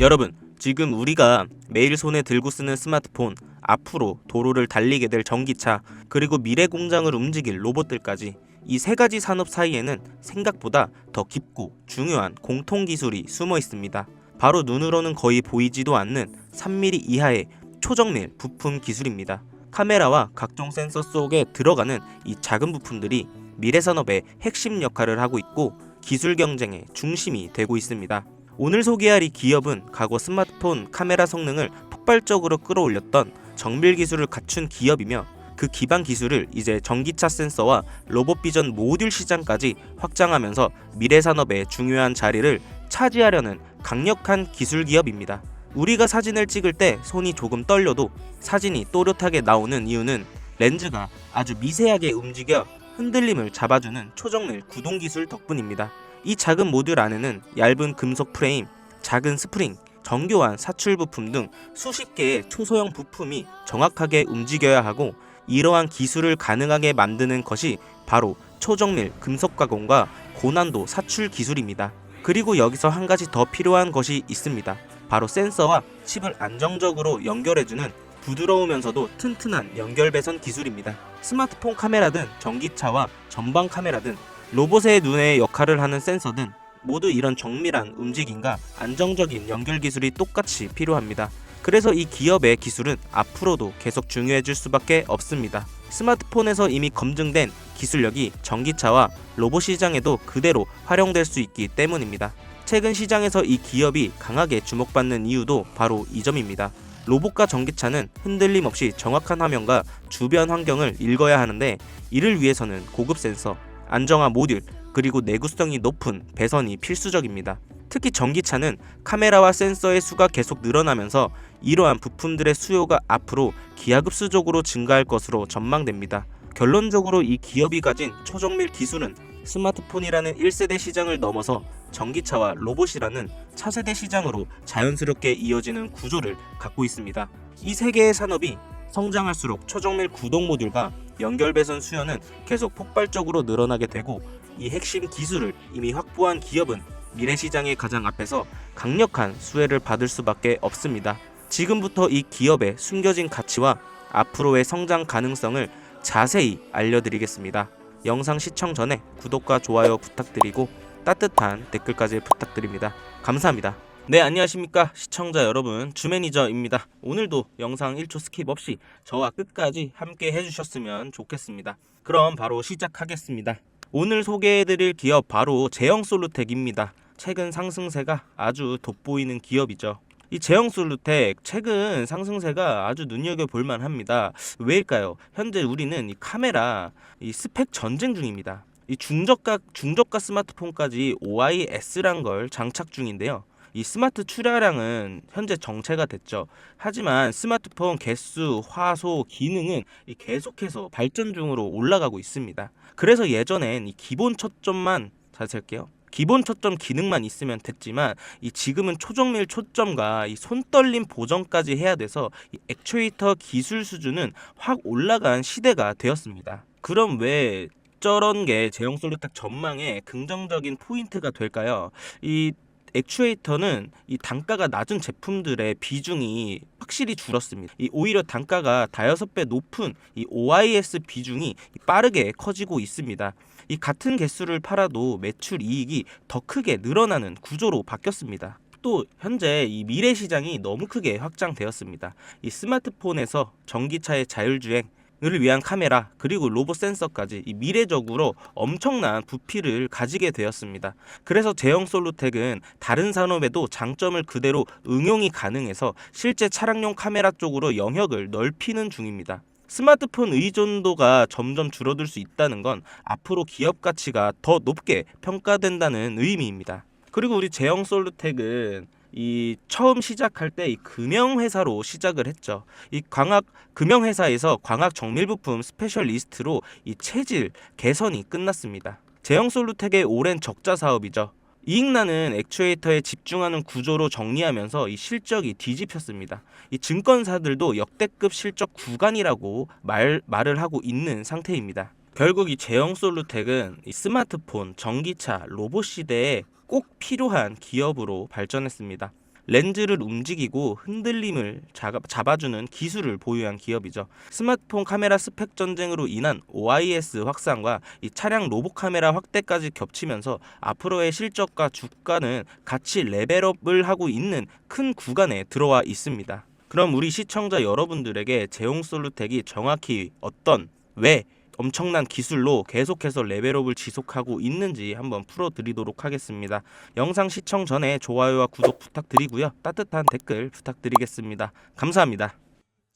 여러분, 지금 우리가 매일 손에 들고 쓰는 스마트폰, 앞으로 도로를 달리게 될 전기차, 그리고 미래 공장을 움직일 로봇들까지 이 세 가지 산업 사이에는 생각보다 더 깊고 중요한 공통 기술이 숨어 있습니다. 바로 눈으로는 거의 보이지도 않는 3mm 이하의 초정밀 부품 기술입니다. 카메라와 각종 센서 속에 들어가는 이 작은 부품들이 미래 산업의 핵심 역할을 하고 있고 기술 경쟁의 중심이 되고 있습니다. 오늘 소개할 이 기업은 과거 스마트폰 카메라 성능을 폭발적으로 끌어올렸던 정밀 기술을 갖춘 기업이며 그 기반 기술을 이제 전기차 센서와 로봇 비전 모듈 시장까지 확장하면서 미래 산업의 중요한 자리를 차지하려는 강력한 기술 기업입니다. 우리가 사진을 찍을 때 손이 조금 떨려도 사진이 또렷하게 나오는 이유는 렌즈가 아주 미세하게 움직여 흔들림을 잡아주는 초정밀 구동 기술 덕분입니다. 이 작은 모듈 안에는 얇은 금속 프레임, 작은 스프링, 정교한 사출 부품 등 수십 개의 초소형 부품이 정확하게 움직여야 하고 이러한 기술을 가능하게 만드는 것이 바로 초정밀 금속 가공과 고난도 사출 기술입니다. 그리고 여기서 한 가지 더 필요한 것이 있습니다. 바로 센서와 칩을 안정적으로 연결해주는 부드러우면서도 튼튼한 연결 배선 기술입니다. 스마트폰 카메라든 전기차와 전방 카메라든 로봇의 눈의 역할을 하는 센서든 모두 이런 정밀한 움직임과 안정적인 연결 기술이 똑같이 필요합니다. 그래서 이 기업의 기술은 앞으로도 계속 중요해질 수밖에 없습니다. 스마트폰에서 이미 검증된 기술력이 전기차와 로봇 시장에도 그대로 활용될 수 있기 때문입니다. 최근 시장에서 이 기업이 강하게 주목받는 이유도 바로 이 점입니다. 로봇과 전기차는 흔들림 없이 정확한 화면과 주변 환경을 읽어야 하는데 이를 위해서는 고급 센서, 안정화 모듈, 그리고 내구성이 높은 배선이 필수적입니다. 특히 전기차는 카메라와 센서의 수가 계속 늘어나면서 이러한 부품들의 수요가 앞으로 기하급수적으로 증가할 것으로 전망됩니다. 결론적으로 이 기업이 가진 초정밀 기술은 스마트폰이라는 1세대 시장을 넘어서 전기차와 로봇이라는 차세대 시장으로 자연스럽게 이어지는 구조를 갖고 있습니다. 이 세 개의 산업이 성장할수록 초정밀 구동 모듈과 연결 배선 수요는 계속 폭발적으로 늘어나게 되고 이 핵심 기술을 이미 확보한 기업은 미래 시장의 가장 앞에서 강력한 수혜를 받을 수밖에 없습니다. 지금부터 이 기업의 숨겨진 가치와 앞으로의 성장 가능성을 자세히 알려드리겠습니다. 영상 시청 전에 구독과 좋아요 부탁드리고 따뜻한 댓글까지 부탁드립니다. 감사합니다. 네, 안녕하십니까. 시청자 여러분. 주매니저입니다. 오늘도 영상 1초 스킵 없이 저와 끝까지 함께 해주셨으면 좋겠습니다. 그럼 바로 시작하겠습니다. 오늘 소개해드릴 기업 바로 제형솔루텍입니다. 최근 상승세가 아주 돋보이는 기업이죠. 이 제형솔루텍 최근 상승세가 아주 눈여겨볼 만합니다. 왜일까요? 현재 우리는 이 카메라 이 스펙 전쟁 중입니다. 이 중저가 중저가 스마트폰까지 OIS란 걸 장착 중인데요. 이 스마트 출하량은 현재 정체가 됐죠. 하지만 스마트폰 개수, 화소, 기능은 이 계속해서 발전 중으로 올라가고 있습니다. 그래서 예전엔 이 기본 초점만 다시 할게요. 기본 초점 기능만 있으면 됐지만 이 지금은 초정밀 초점과 이 손떨림 보정까지 해야 돼서 이 액추에이터 기술 수준은 확 올라간 시대가 되었습니다. 그럼 왜 저런 게 제형 솔루텍 전망에 긍정적인 포인트가 될까요? 이 액추에이터는 이 단가가 낮은 제품들의 비중이 확실히 줄었습니다. 이 오히려 단가가 다여섯 배 높은 이 OIS 비중이 빠르게 커지고 있습니다. 이 같은 개수를 팔아도 매출 이익이 더 크게 늘어나는 구조로 바뀌었습니다. 또 현재 이 미래 시장이 너무 크게 확장되었습니다. 이 스마트폰에서 전기차의 자율주행 을 위한 카메라 그리고 로봇 센서까지 이 미래적으로 엄청난 부피를 가지게 되었습니다. 그래서 제형 솔루텍은 다른 산업에도 장점을 그대로 응용이 가능해서 실제 차량용 카메라 쪽으로 영역을 넓히는 중입니다. 스마트폰 의존도가 점점 줄어들 수 있다는 건 앞으로 기업 가치가 더 높게 평가된다는 의미입니다. 그리고 우리 제형 솔루텍은 이 처음 시작할 때 이 금형 회사로 시작을 했죠. 이 광학 금형 회사에서 광학 정밀 부품 스페셜리스트로 이 체질 개선이 끝났습니다. 제형 솔루텍의 오랜 적자 사업이죠. 이익 나는 액추에이터에 집중하는 구조로 정리하면서 이 실적이 뒤집혔습니다. 이 증권사들도 역대급 실적 구간이라고 말, 말을 하고 있는 상태입니다. 결국 이 제형 솔루텍은 이 스마트폰, 전기차, 로봇 시대에 꼭 필요한 기업으로 발전했습니다. 렌즈를 움직이고 흔들림을 잡아- 잡아주는 기술을 보유한 기업이죠. 스마트폰 카메라 스펙 전쟁으로 인한 OIS 확산과 이 차량 로봇 카메라 확대까지 겹치면서 앞으로의 실적과 주가는 같이 레벨업을 하고 있는 큰 구간에 들어와 있습니다. 그럼 우리 시청자 여러분들에게 제용 솔루텍이 정확히 어떤 왜 엄청난 기술로 계속해서 레벨업을 지속하고 있는지 한번 풀어드리도록 하겠습니다. 영상 시청 전에 좋아요와 구독 부탁드리고요. 따뜻한 댓글 부탁드리겠습니다. 감사합니다.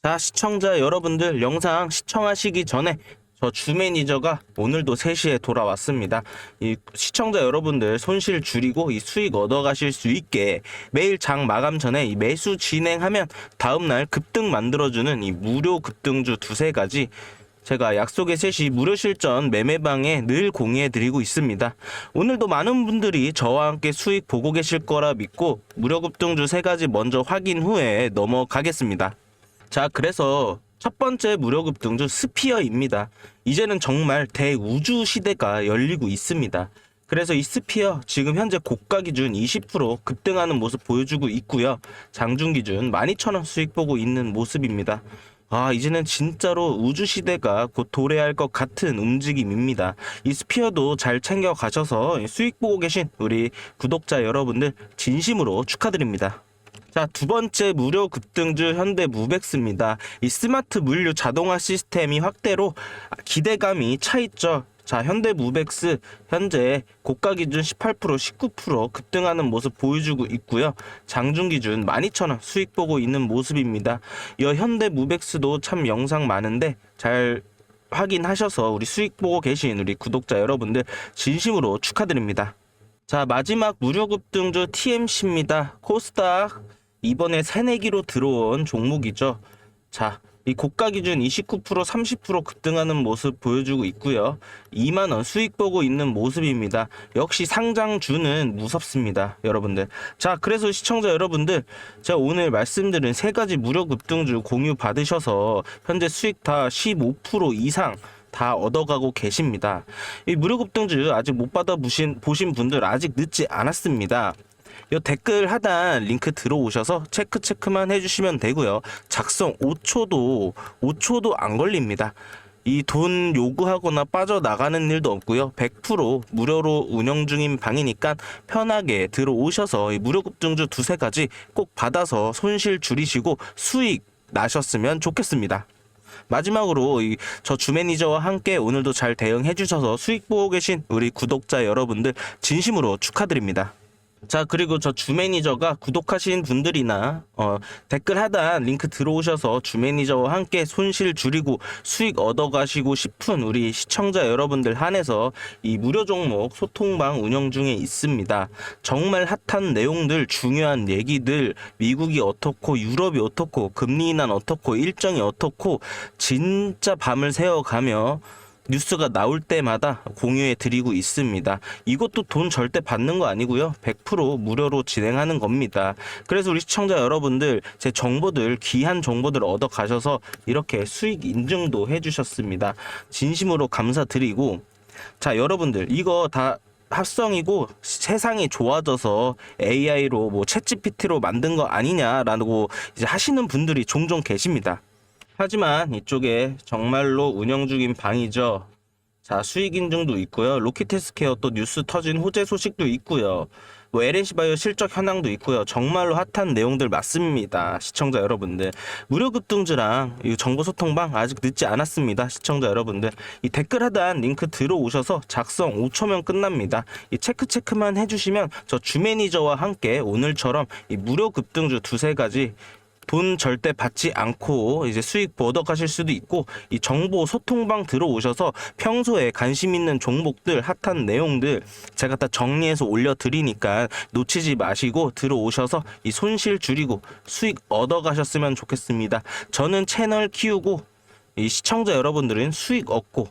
자, 시청자 여러분들 영상 시청하시기 전에 저 주매니저가 오늘도 3시에 돌아왔습니다. 이 시청자 여러분들 손실 줄이고 이 수익 얻어 가실 수 있게 매일 장 마감 전에 이 매수 진행하면 다음 날 급등 만들어 주는 이 무료 급등주 두세 가지 제가 약속의 셋이 무료 실전 매매방에 늘 공유해 드리고 있습니다. 오늘도 많은 분들이 저와 함께 수익 보고 계실 거라 믿고 무료 급등주 세 가지 먼저 확인 후에 넘어가겠습니다. 자, 그래서 첫 번째 무료 급등주 스피어입니다. 이제는 정말 대우주 시대가 열리고 있습니다. 그래서 이 스피어 지금 현재 고가 기준 20% 급등하는 모습 보여주고 있고요. 장중 기준 12,000원 수익 보고 있는 모습입니다. 아, 이제는 진짜로 우주 시대가 곧 도래할 것 같은 움직임입니다. 이 스피어도 잘 챙겨 가셔서 수익 보고 계신 우리 구독자 여러분들 진심으로 축하드립니다. 자, 두 번째 무료 급등주 현대 무백스입니다. 이 스마트 물류 자동화 시스템이 확대로 기대감이 차 있죠. 자, 현대 무백스 현재 고가 기준 18% 19% 급등하는 모습 보여주고 있고요. 장중 기준 12,000원 수익 보고 있는 모습입니다. 이 현대 무백스도 참 영상 많은데 잘 확인하셔서 우리 수익 보고 계신 우리 구독자 여러분들 진심으로 축하드립니다. 자, 마지막 무료 급등주 TMC입니다. 코스닥 이번에 새내기로 들어온 종목이죠. 자, 이 고가 기준 29% 30% 급등하는 모습 보여주고 있고요. 2만 원 수익 보고 있는 모습입니다. 역시 상장주는 무섭습니다, 여러분들. 자, 그래서 시청자 여러분들, 제가 오늘 말씀드린 세 가지 무료 급등주 공유 받으셔서 현재 수익 다 15% 이상 다 얻어가고 계십니다. 이 무료 급등주 아직 못 받아 보신, 보신 분들 아직 늦지 않았습니다. 이 댓글 하단 링크 들어오셔서 체크 체크만 해주시면 되고요. 작성 5초도 5초도 안 걸립니다. 이 돈 요구하거나 빠져나가는 일도 없고요. 100% 무료로 운영 중인 방이니까 편하게 들어오셔서 이 무료 급등주 두세 가지 꼭 받아서 손실 줄이시고 수익 나셨으면 좋겠습니다. 마지막으로 이저 주매니저와 함께 오늘도 잘 대응해 주셔서 수익 보고 계신 우리 구독자 여러분들 진심으로 축하드립니다. 자 그리고 저 주매니저가 구독하신 분들이나 어, 댓글 하단 링크 들어오셔서 주매니저와 함께 손실 줄이고 수익 얻어가시고 싶은 우리 시청자 여러분들 한해서 이 무료 종목 소통방 운영 중에 있습니다. 정말 핫한 내용들 중요한 얘기들 미국이 어떻고 유럽이 어떻고 금리 인하는 어떻고 일정이 어떻고 진짜 밤을 새워가며 뉴스가 나올 때마다 공유해 드리고 있습니다. 이것도 돈 절대 받는 거 아니고요. 100% 무료로 진행하는 겁니다. 그래서 우리 시청자 여러분들 제 정보들 귀한 정보들 얻어 가셔서 이렇게 수익 인증도 해 주셨습니다. 진심으로 감사드리고 자, 여러분들 이거 다 합성이고 세상이 좋아져서 AI로 뭐 챗GPT로 만든 거 아니냐라고 이제 하시는 분들이 종종 계십니다. 하지만 이쪽에 정말로 운영 중인 방이죠. 자, 수익 인증도 있고요. 로키테스케어 또 뉴스 터진 호재 소식도 있고요. 뭐 LNC 바이오 실적 현황도 있고요. 정말로 핫한 내용들 맞습니다. 시청자 여러분들. 무료 급등주랑 이 정보 소통방 아직 늦지 않았습니다. 시청자 여러분들. 이 댓글 하단 링크 들어오셔서 작성 5초면 끝납니다. 이 체크 체크만 해 주시면 저 주매니저와 함께 오늘처럼 이 무료 급등주 두세 가지 돈 절대 받지 않고 이제 수익 가실 수도 있고 이 정보 소통방 들어오셔서 평소에 관심 있는 종목들 핫한 내용들 제가 다 정리해서 올려 드리니까 놓치지 마시고 들어오셔서 이 손실 줄이고 수익 얻어 가셨으면 좋겠습니다. 저는 채널 키우고 이 시청자 여러분들은 수익 얻고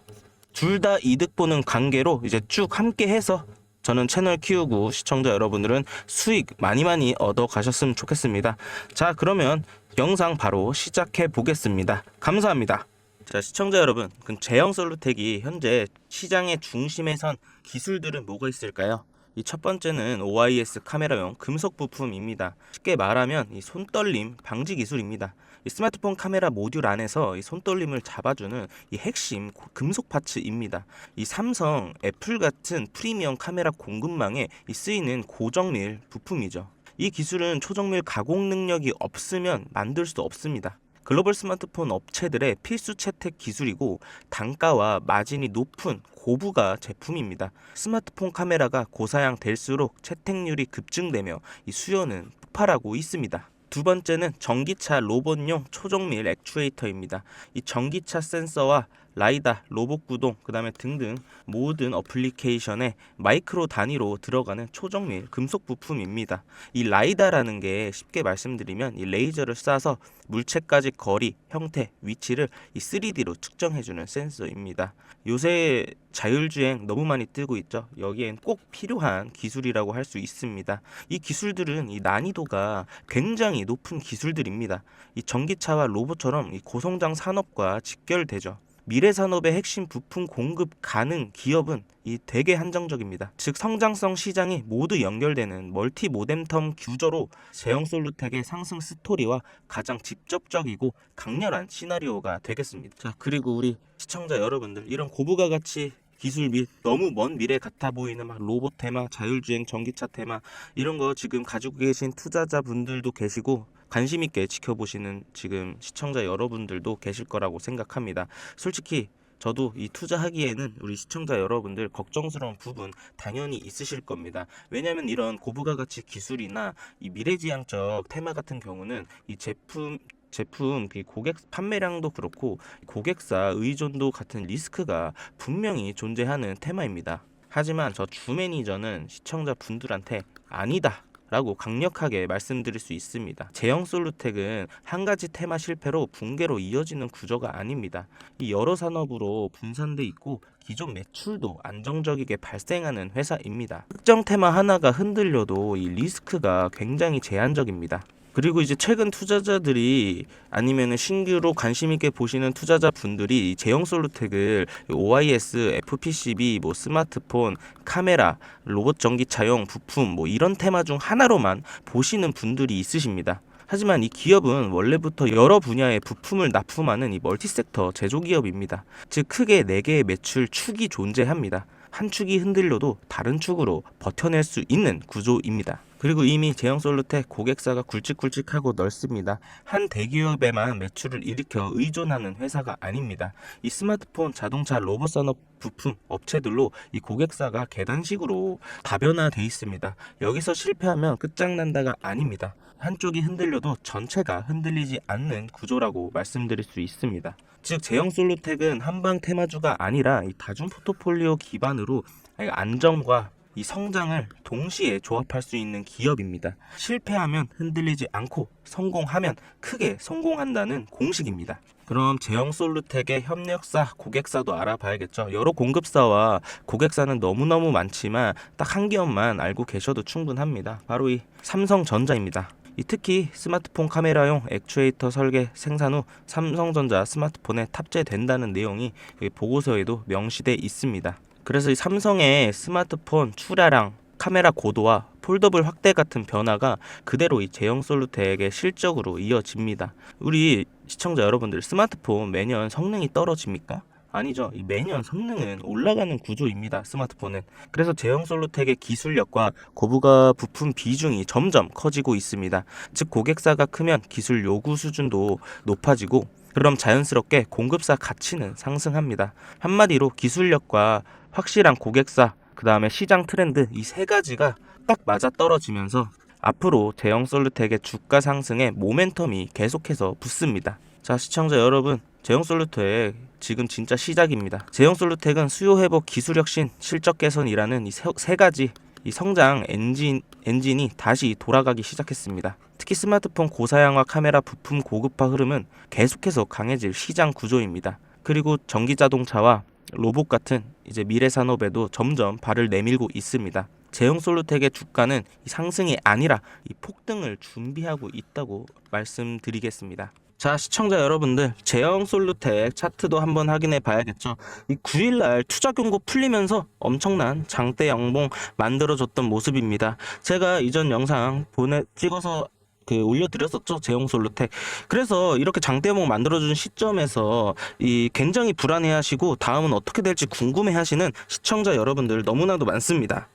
둘 다 이득 보는 관계로 이제 쭉 함께 해서 저는 채널 키우고 시청자 여러분들은 수익 많이 많이 얻어 가셨으면 좋겠습니다. 자, 그러면 영상 바로 시작해 보겠습니다. 감사합니다. 자, 시청자 여러분, 그럼 제형 솔루텍이 현재 시장의 중심에 선 기술들은 뭐가 있을까요? 이 첫 번째는 OIS 카메라용 금속 부품입니다. 쉽게 말하면 이 손떨림 방지 기술입니다. 이 스마트폰 카메라 모듈 안에서 이 손떨림을 잡아주는 이 핵심 고- 금속 파츠입니다. 이 삼성, 애플 같은 프리미엄 카메라 공급망에 이 쓰이는 고정밀 부품이죠. 이 기술은 초정밀 가공 능력이 없으면 만들 수 없습니다. 글로벌 스마트폰 업체들의 필수 채택 기술이고 단가와 마진이 높은 고부가 제품입니다. 스마트폰 카메라가 고사양 될수록 채택률이 급증되며 이 수요는 폭발하고 있습니다. 두 번째는 전기차 로봇용 초정밀 액추에이터입니다. 이 전기차 센서와 라이다, 로봇 구동, 그다음에 등등 모든 어플리케이션에 마이크로 단위로 들어가는 초정밀 금속 부품입니다. 이 라이다라는 게 쉽게 말씀드리면 이 레이저를 쏴서 물체까지 거리, 형태, 위치를 이 3D로 측정해주는 센서입니다. 요새 자율주행 너무 많이 뜨고 있죠. 여기엔 꼭 필요한 기술이라고 할 수 있습니다. 이 기술들은 이 난이도가 굉장히 높은 기술들입니다. 이 전기차와 로봇처럼 이 고성장 산업과 직결되죠. 미래 산업의 핵심 부품 공급 가능 기업은 이 되게 한정적입니다. 즉 성장성 시장이 모두 연결되는 멀티 모뎀텀 구조로 제형 솔루텍의 상승 스토리와 가장 직접적이고 강렬한 시나리오가 되겠습니다. 자 그리고 우리 시청자 여러분들 이런 고부가 가치 기술 및 너무 먼 미래 같아 보이는 막 로봇 테마, 자율주행 전기차 테마 이런 거 지금 가지고 계신 투자자분들도 계시고 관심 있게 지켜보시는 지금 시청자 여러분들도 계실 거라고 생각합니다. 솔직히 저도 이 투자하기에는 우리 시청자 여러분들 걱정스러운 부분 당연히 있으실 겁니다. 왜냐하면 이런 고부가 가치 기술이나 이 미래지향적 테마 같은 경우는 이 제품 제품 그 고객 판매량도 그렇고 고객사 의존도 같은 리스크가 분명히 존재하는 테마입니다. 하지만 저 주 매니저는 시청자 분들한테 아니다. 라고 강력하게 말씀드릴 수 있습니다. 제형 솔루텍은 한 가지 테마 실패로 붕괴로 이어지는 구조가 아닙니다. 이 여러 산업으로 분산돼 있고 기존 매출도 안정적이게 발생하는 회사입니다. 특정 테마 하나가 흔들려도 이 리스크가 굉장히 제한적입니다. 그리고 이제 최근 투자자들이 아니면은 신규로 관심 있게 보시는 투자자 분들이 제형 솔루텍을 OIS, FPCB, 뭐 스마트폰, 카메라, 로봇 전기차용 부품 뭐 이런 테마 중 하나로만 보시는 분들이 있으십니다. 하지만 이 기업은 원래부터 여러 분야의 부품을 납품하는 이 멀티섹터 제조기업입니다. 즉 크게 네 개의 매출 축이 존재합니다. 한 축이 흔들려도 다른 축으로 버텨낼 수 있는 구조입니다. 그리고 이미 제형 솔루텍 고객사가 굵직굵직하고 넓습니다. 한 대기업에만 매출을 일으켜 의존하는 회사가 아닙니다. 이 스마트폰, 자동차, 로봇 산업 부품 업체들로 이 고객사가 계단식으로 다변화돼 있습니다. 여기서 실패하면 끝장난다가 아닙니다. 한쪽이 흔들려도 전체가 흔들리지 않는 구조라고 말씀드릴 수 있습니다. 즉 제형 솔루텍은 한방 테마주가 아니라 이 다중 포트폴리오 기반으로 안정과 이 성장을 동시에 조합할 수 있는 기업입니다. 실패하면 흔들리지 않고 성공하면 크게 성공한다는 공식입니다. 그럼 제형 솔루텍의 협력사, 고객사도 알아봐야겠죠. 여러 공급사와 고객사는 너무너무 많지만 딱 한 기업만 알고 계셔도 충분합니다. 바로 이 삼성전자입니다. 이 특히 스마트폰 카메라용 액추에이터 설계 생산 후 삼성전자 스마트폰에 탑재된다는 내용이 이 보고서에도 명시돼 있습니다. 그래서 이 삼성의 스마트폰 출하량, 카메라 고도와 폴더블 확대 같은 변화가 그대로 이 제형 솔루텍의 실적으로 이어집니다. 우리 시청자 여러분들 스마트폰 매년 성능이 떨어집니까? 아니죠. 이 매년 성능은 올라가는 구조입니다. 스마트폰은. 그래서 제형 솔루텍의 기술력과 고부가 부품 비중이 점점 커지고 있습니다. 즉 고객사가 크면 기술 요구 수준도 높아지고 그럼 자연스럽게 공급사 가치는 상승합니다. 한마디로 기술력과 확실한 고객사, 그 다음에 시장 트렌드 이 세 가지가 딱 맞아 떨어지면서 앞으로 제형 솔루텍의 주가 상승에 모멘텀이 계속해서 붙습니다. 자 시청자 여러분 제형 솔루텍 지금 진짜 시작입니다. 제형 솔루텍은 수요 회복 기술 혁신 실적 개선이라는 이 세 가지 이 성장 엔진 엔진이 다시 돌아가기 시작했습니다. 특히 스마트폰 고사양화 카메라 부품 고급화 흐름은 계속해서 강해질 시장 구조입니다. 그리고 전기 자동차와 로봇 같은 이제 미래 산업에도 점점 발을 내밀고 있습니다. 제형 솔루텍의 주가는 이 상승이 아니라 이 폭등을 준비하고 있다고 말씀드리겠습니다. 자 시청자 여러분들 제형 솔루텍 차트도 한번 확인해 봐야겠죠 이 9일날 투자 경고 풀리면서 엄청난 장대 양봉 만들어줬던 모습입니다 제가 이전 영상 보내 찍어서 그 올려드렸었죠 제형 솔루텍 그래서 이렇게 장대봉 만들어준 시점에서 이 굉장히 불안해하시고 다음은 어떻게 될지 궁금해하시는 시청자 여러분들 너무나도 많습니다.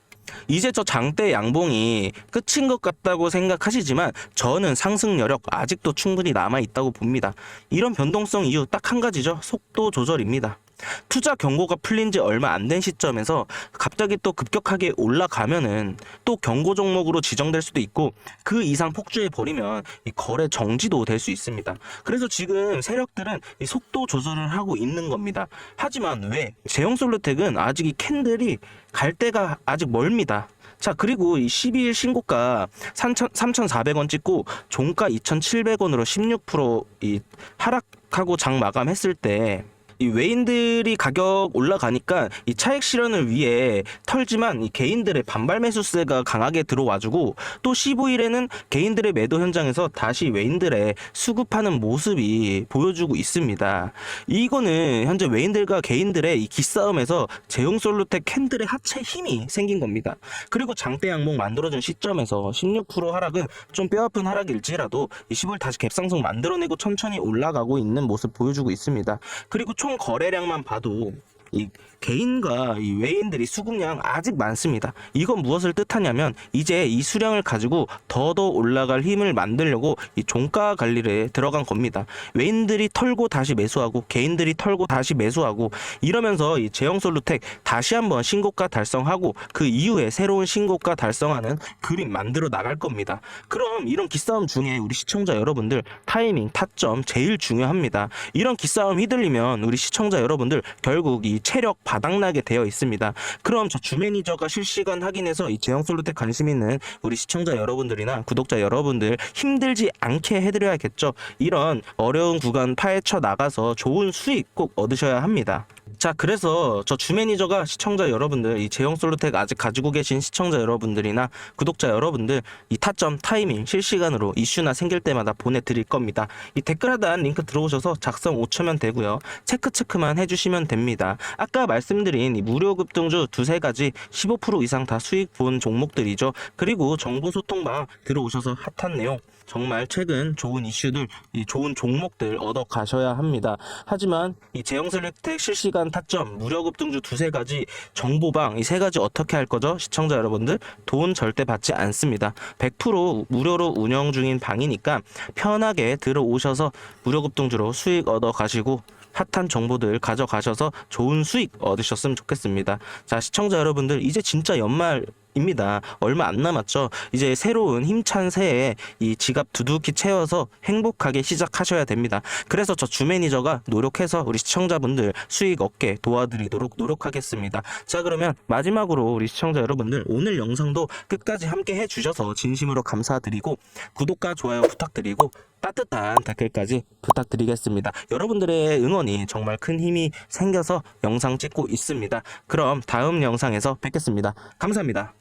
이제 저 장대 양봉이 끝인 것 같다고 생각하시지만 저는 상승 여력 아직도 충분히 남아 있다고 봅니다. 이런 변동성 이유 딱 한 가지죠. 속도 조절입니다. 투자 경고가 풀린 지 얼마 안 된 시점에서 갑자기 또 급격하게 올라가면은 또 경고 종목으로 지정될 수도 있고 그 이상 폭주해 버리면 이 거래 정지도 될 수 있습니다. 그래서 지금 세력들은 이 속도 조절을 하고 있는 겁니다. 하지만 왜 제형 솔루텍은 아직 이 캔들이 갈 때가 아직 멀습니다. 자 그리고 이 12일 신고가 3,400원 찍고 종가 2,700원으로 16%이 하락하고 장 마감했을 때 이 외인들이 가격 올라가니까 이 차익 실현을 위해 털지만 이 개인들의 반발 매수세가 강하게 들어와주고 또 15일에는 개인들의 매도 현장에서 다시 외인들의 수급하는 모습이 보여주고 있습니다. 이거는 현재 외인들과 개인들의 이 기싸움에서 제용 솔루텍 캔들의 하체 힘이 생긴 겁니다. 그리고 장대 양봉 만들어준 시점에서 16% 하락은 좀 뼈아픈 하락일지라도 이 10월 다시 갭상승 만들어내고 천천히 올라가고 있는 모습 보여주고 있습니다. 그리고 총 거래량만 봐도 이 개인과 이 외인들이 수급량 아직 많습니다. 이건 무엇을 뜻하냐면 이제 이 수량을 가지고 더더 올라갈 힘을 만들려고 이 종가 관리에 들어간 겁니다. 외인들이 털고 다시 매수하고 개인들이 털고 다시 매수하고 이러면서 이 제형 솔루텍 다시 한번 신고가 달성하고 그 이후에 새로운 신고가 달성하는 그림 만들어 나갈 겁니다. 그럼 이런 기싸움 중에 우리 시청자 여러분들 타이밍, 타점 제일 중요합니다. 이런 기싸움 휘둘리면 우리 시청자 여러분들 결국 이 체력 바닥나게 되어 있습니다. 그럼 저 주 매니저가 실시간 확인해서 이 제형 솔루텍 관심 있는 우리 시청자 여러분들이나 구독자 여러분들 힘들지 않게 해드려야겠죠. 이런 어려운 구간 파헤쳐 나가서 좋은 수익 꼭 얻으셔야 합니다. 자, 그래서 저 주매니저가 시청자 여러분들, 이 제형 솔루텍 아직 가지고 계신 시청자 여러분들이나 구독자 여러분들, 이 타점, 타이밍 실시간으로 이슈나 생길 때마다 보내드릴 겁니다. 이 댓글 하단 링크 들어오셔서 작성 5초면 되고요. 체크 체크만 해주시면 됩니다. 아까 말씀드린 이 무료 급등주 두세 가지 15% 이상 다 수익 본 종목들이죠. 그리고 정보 소통방 들어오셔서 핫한 내용 정말 최근 좋은 이슈들, 이 좋은 종목들 얻어 가셔야 합니다. 하지만 이 제형셀렉텍 실시간 타점, 무료 급 등주 두세 가지 정보방 이 세 가지 어떻게 할 거죠? 시청자 여러분들 돈 절대 받지 않습니다. 100% 무료로 운영 중인 방이니까 편하게 들어오셔서 무료 급 등주로 수익 얻어 가시고 핫한 정보들 가져가셔서 좋은 수익 얻으셨으면 좋겠습니다. 자, 시청자 여러분들, 이제 진짜 연말 입니다. 얼마 안 남았죠. 이제 새로운 힘찬 새해 이 지갑 두둑히 채워서 행복하게 시작하셔야 됩니다. 그래서 저 주매니저가 노력해서 우리 시청자분들 수익 얻게 도와드리도록 노력하겠습니다. 자 그러면 마지막으로 우리 시청자 여러분들 오늘 영상도 끝까지 함께 해주셔서 진심으로 감사드리고 구독과 좋아요 부탁드리고 따뜻한 댓글까지 부탁드리겠습니다. 여러분들의 응원이 정말 큰 힘이 생겨서 영상 찍고 있습니다. 그럼 다음 영상에서 뵙겠습니다. 감사합니다.